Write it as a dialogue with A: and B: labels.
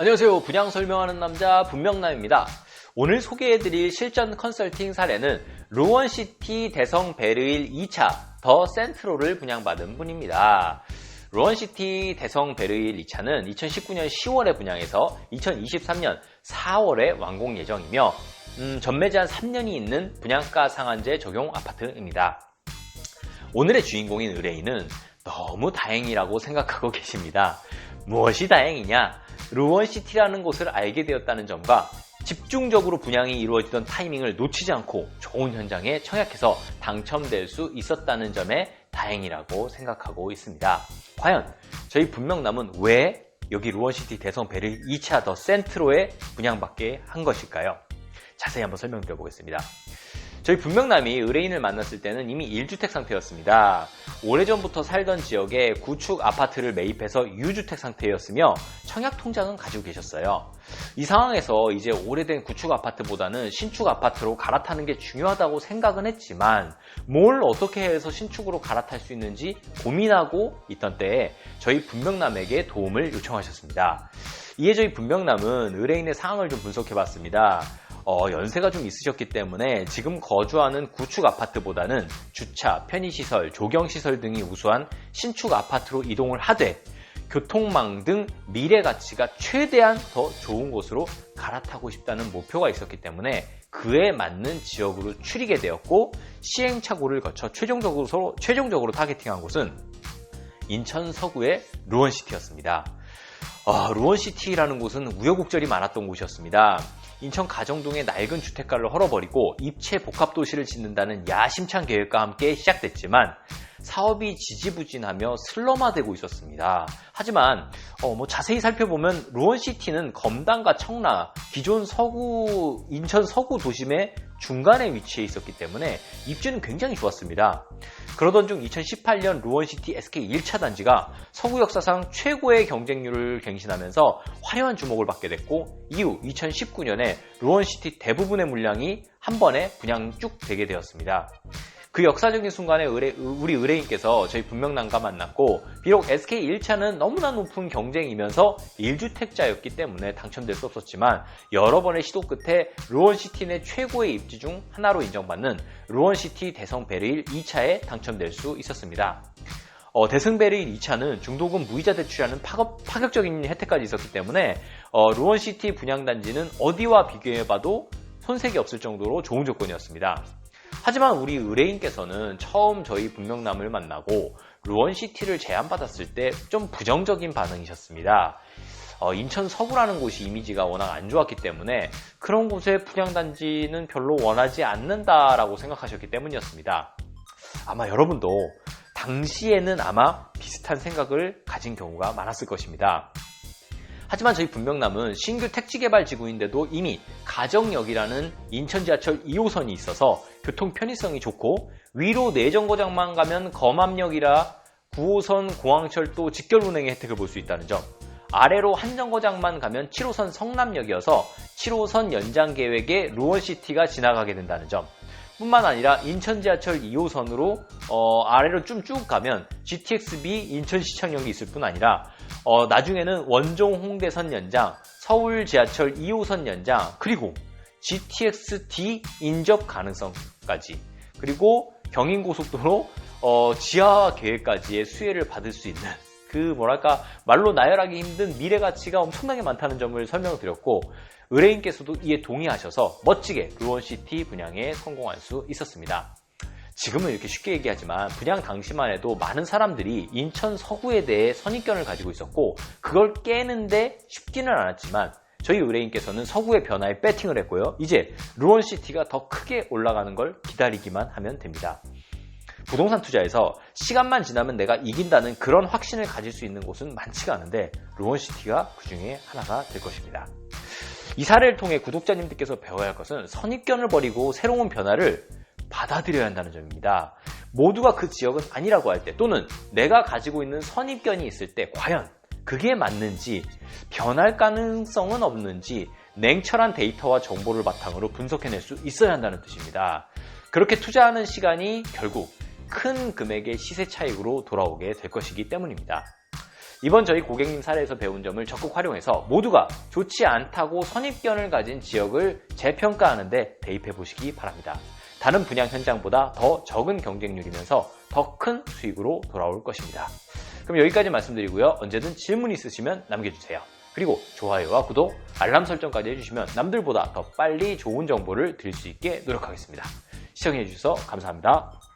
A: 안녕하세요. 분양 설명하는 남자 분명남입니다. 오늘 소개해드릴 실전 컨설팅 사례는 루원시티 대성 베르일 2차 더 센트로를 분양받은 분입니다. 루원시티 대성 베르일 2차는 2019년 10월에 분양해서 2023년 4월에 완공 예정이며 음, 전매제 한 3년이 있는 분양가 상한제 적용 아파트입니다. 오늘의 주인공인 의뢰인은 너무 다행이라고 생각하고 계십니다. 무엇이 다행이냐? 루원시티라는 곳을 알게 되었다는 점과 집중적으로 분양이 이루어지던 타이밍을 놓치지 않고 좋은 현장에 청약해서 당첨될 수 있었다는 점에 다행이라고 생각하고 있습니다. 과연 저희 분명남은 왜 여기 루원시티 대성 베를 2차 더 센트로에 분양받게 한 것일까요? 자세히 한번 설명드려 보겠습니다. 저희 분명남이 의뢰인을 만났을 때는 이미 1주택 상태였습니다. 오래전부터 살던 지역에 구축 아파트를 매입해서 유주택 상태였으며 청약 통장은 가지고 계셨어요. 이 상황에서 이제 오래된 구축 아파트보다는 신축 아파트로 갈아타는 게 중요하다고 생각은 했지만 뭘 어떻게 해서 신축으로 갈아탈 수 있는지 고민하고 있던 때에 저희 분명남에게 도움을 요청하셨습니다. 이에 저희 분명남은 의뢰인의 상황을 좀 분석해 봤습니다. 어, 연세가 좀 있으셨기 때문에 지금 거주하는 구축 아파트보다는 주차, 편의시설, 조경시설 등이 우수한 신축 아파트로 이동을 하되 교통망 등 미래 가치가 최대한 더 좋은 곳으로 갈아타고 싶다는 목표가 있었기 때문에 그에 맞는 지역으로 추리게 되었고 시행착오를 거쳐 최종적으로, 최종적으로 타겟팅한 곳은 인천 서구의 루원시티였습니다. 아, 루원시티라는 곳은 우여곡절이 많았던 곳이었습니다. 인천 가정동의 낡은 주택가를 헐어버리고 입체 복합도시를 짓는다는 야심찬 계획과 함께 시작됐지만 사업이 지지부진하며 슬럼화되고 있었습니다. 하지만 어, 뭐 자세히 살펴보면 루원시티는 검단과 청라, 기존 서구 인천 서구 도심의 중간에 위치해 있었기 때문에 입지는 굉장히 좋았습니다. 그러던 중 2018년 루원시티 SK 1차 단지가 서구 역사상 최고의 경쟁률을 갱신하면서 화려한 주목을 받게 됐고 이후 2019년에 루원시티 대부분의 물량이 한 번에 분양 쭉 되게 되었습니다. 그 역사적인 순간에 의뢰, 우리 의뢰인께서 저희 분명남과 만났고 비록 SK 1차는 너무나 높은 경쟁이면서 1주택자였기 때문에 당첨될 수 없었지만 여러 번의 시도 끝에 루원시티 내 최고의 입지 중 하나로 인정받는 루원시티 대성 베르일 2차에 당첨될 수 있었습니다. 어, 대승베르일 2차는 중도금 무이자 대출이라는 파급, 파격적인 혜택까지 있었기 때문에 어, 루원시티 분양단지는 어디와 비교해봐도 손색이 없을 정도로 좋은 조건이었습니다. 하지만 우리 의뢰인께서는 처음 저희 분명남을 만나고 루원시티를 제안받았을 때 좀 부정적인 반응이셨습니다. 어, 인천 서구라는 곳이 이미지가 워낙 안 좋았기 때문에 그런 곳에 분양단지는 별로 원하지 않는다라고 생각하셨기 때문이었습니다. 아마 여러분도 당시에는 아마 비슷한 생각을 가진 경우가 많았을 것입니다. 하지만 저희 분명남은 신규 택지개발 지구인데도 이미 가정역이라는 인천 지하철 2호선이 있어서 교통 편의성이 좋고 위로 내정거장만 가면 검암역이라 9호선 공항철도 직결 운행의 혜택을 볼 수 있다는 점. 아래로 한정거장만 가면 7호선 성남역이어서 7호선 연장 계획에 루원시티가 지나가게 된다는 점. 뿐만 아니라 인천 지하철 2호선으로 어, 아래로 좀 쭉 가면 GTX-B 인천시청역이 있을 뿐 아니라 어, 나중에는 원종 홍대선 연장, 서울 지하철 2호선 연장, 그리고 GTX-D 인접 가능성까지 그리고 경인고속도로 어, 지하 계획까지의 수혜를 받을 수 있는 그 뭐랄까 말로 나열하기 힘든 미래 가치가 엄청나게 많다는 점을 설명드렸고 의뢰인께서도 이에 동의하셔서 멋지게 루원시티 분양에 성공할 수 있었습니다. 지금은 이렇게 쉽게 얘기하지만 분양 당시만 해도 많은 사람들이 인천 서구에 대해 선입견을 가지고 있었고 그걸 깨는데 쉽지는 않았지만 저희 의뢰인께서는 서구의 변화에 배팅을 했고요. 이제 루원시티가 더 크게 올라가는 걸 기다리기만 하면 됩니다. 부동산 투자에서 시간만 지나면 내가 이긴다는 그런 확신을 가질 수 있는 곳은 많지가 않은데 루원시티가 그 중에 하나가 될 것입니다. 이 사례를 통해 구독자님들께서 배워야 할 것은 선입견을 버리고 새로운 변화를 받아들여야 한다는 점입니다. 모두가 그 지역은 아니라고 할 때 또는 내가 가지고 있는 선입견이 있을 때 과연 그게 맞는지 변할 가능성은 없는지 냉철한 데이터와 정보를 바탕으로 분석해낼 수 있어야 한다는 뜻입니다. 그렇게 투자하는 시간이 결국 큰 금액의 시세 차익으로 돌아오게 될 것이기 때문입니다. 이번 저희 고객님 사례에서 배운 점을 적극 활용해서 모두가 좋지 않다고 선입견을 가진 지역을 재평가하는데 대입해 보시기 바랍니다. 다른 분양 현장보다 더 적은 경쟁률이면서 더 큰 수익으로 돌아올 것입니다. 그럼 여기까지 말씀드리고요. 언제든 질문 있으시면 남겨주세요. 그리고 좋아요와 구독, 알람 설정까지 해주시면 남들보다 더 빨리 좋은 정보를 드릴 수 있게 노력하겠습니다. 시청해주셔서 감사합니다.